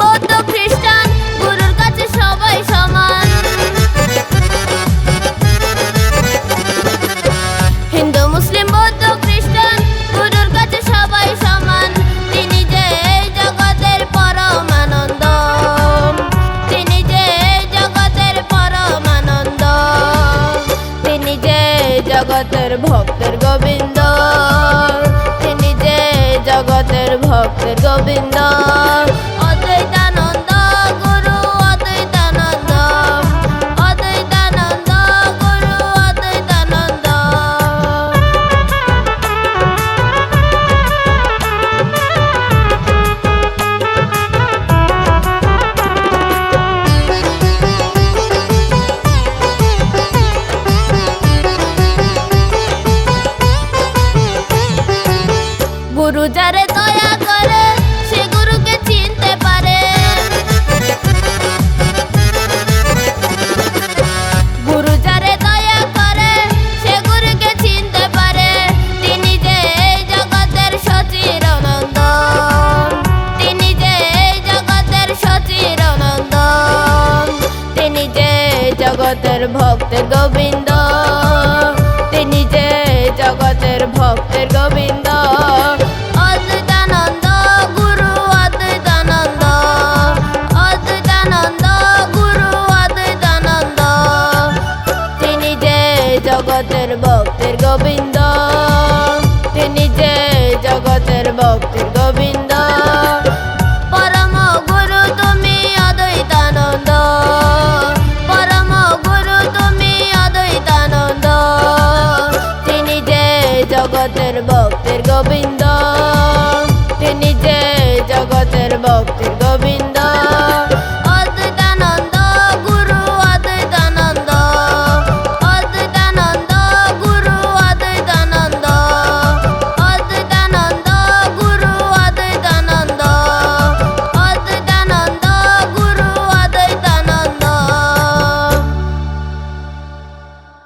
বৌদ্ধ খ্রিস্টান, গুরুর কাছে সবাই সমান। হিন্দু, মুসলিম, বৌদ্ধ, খ্রিস্টান, গুরুর কাছে সবাই সমান। তিনি যে জগতের পরম আনন্দ তিনি যে জগতের পরম আনন্দ তিনি যে জগতের ভক্তের গোবিন্দ। জগতের ভক্তের গোবিন্দ। যারে দয়া করে, সে গুরুকে চিনতে পারে। গুরু দয়া করে, সে গুরুকে চিনতে পারে। তিনি যে এই জগতের সচির আনন্দ তিনি যে এই জগতের সচির আনন্দ তিনি যে জগতের ভক্ত গোবিন্দ। জগতের ভক্তের গোবিন্দ। তিনি যে জগতের